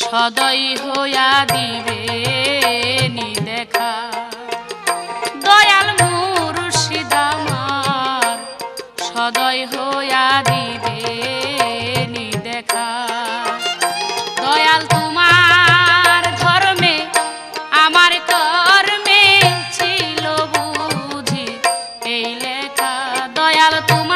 সদয় হইয়া দিবে নি দেখা। দয়াল মুর্শিদামার সদয় হইয়া দিবে নি দেখা। দয়াল তোমার ধর্মে, আমার কর্মে ছিল বুঝি এই লেখা। দয়াল তোমার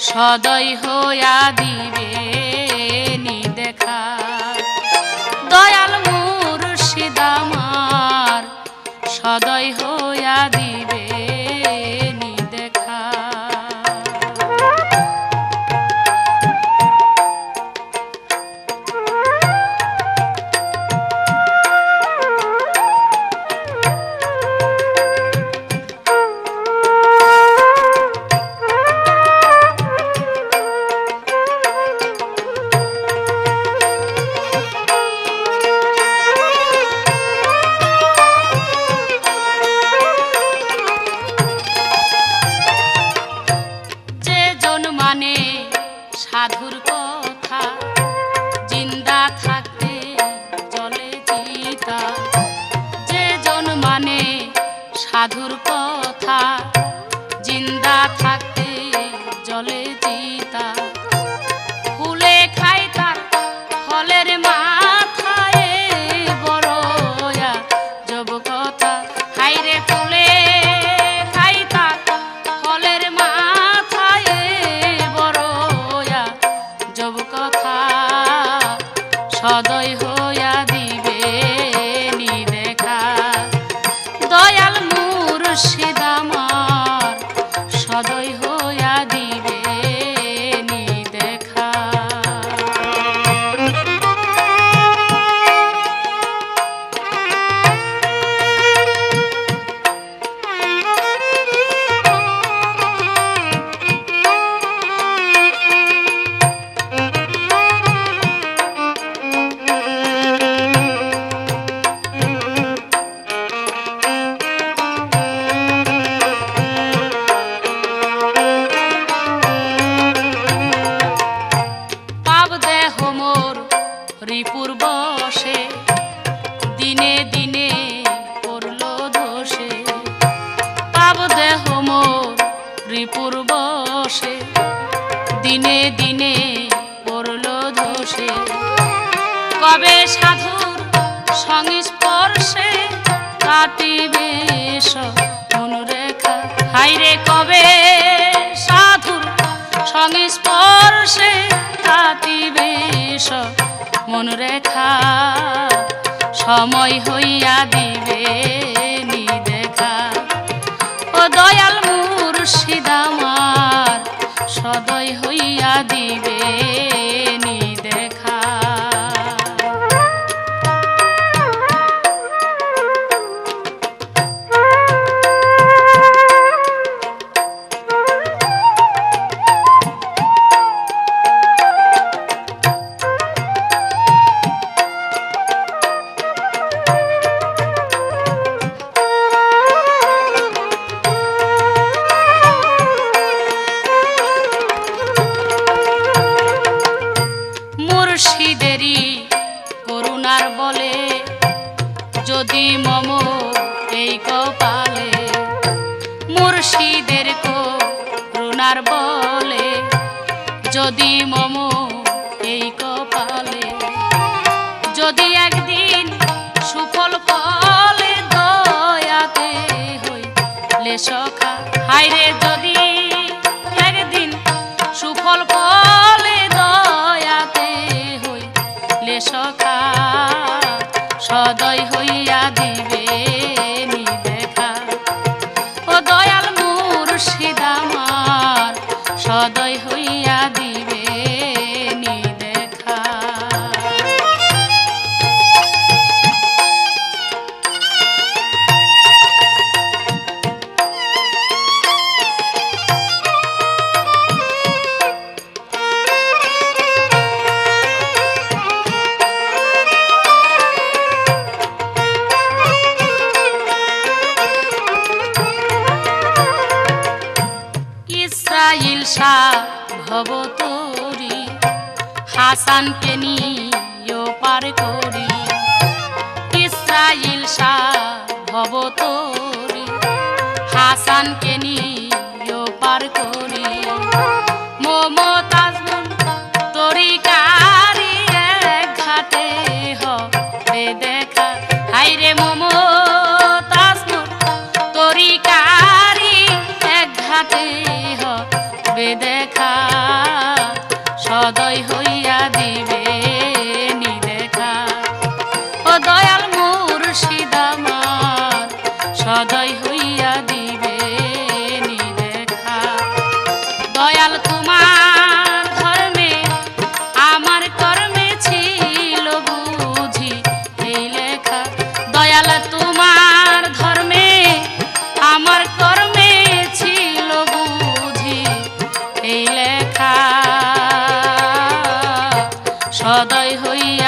সদয় হইয়া দিবে নি দেখা। দয়াল মুর্শিদ আমার সদয় হইয়া দিবে সাধুর কথা। জিন্দা থাকতে জলে চিতা ফুলে খাই তার ফলের মাথায় বড়য়া জব কথা ফুলে খাই জব কথা, সদয় হইয়া রিপুর বসে, দিনে দিনে পড়ল দোষে কবে সাধুর সংস্পর্শে কাটিবে মনরেখা? হাইরে কবে সাধুর সংস্পর্শে কাটিবে মনরেখা? সময় হইয়া দিবে। মুর্শিদেরই করুণার বলে, যদি মম এই কপালে মুর্শিদের করুণার বলে, যদি মম এই কপালে, যদি একদিন সুফল ফলে দয়াতে হই লেসখা হাইরে যদি একদিন সুফল ফলে সদয় হইয়া সা ভবতরি হাসানকে নিয়েও পার করি। ইসরাইল সা ভবতরি হাসানকে নিয়েও পার করি। মমতাজ তরি কারি এক ঘাটে হবে দেখা হাইরে সদয় হইয়া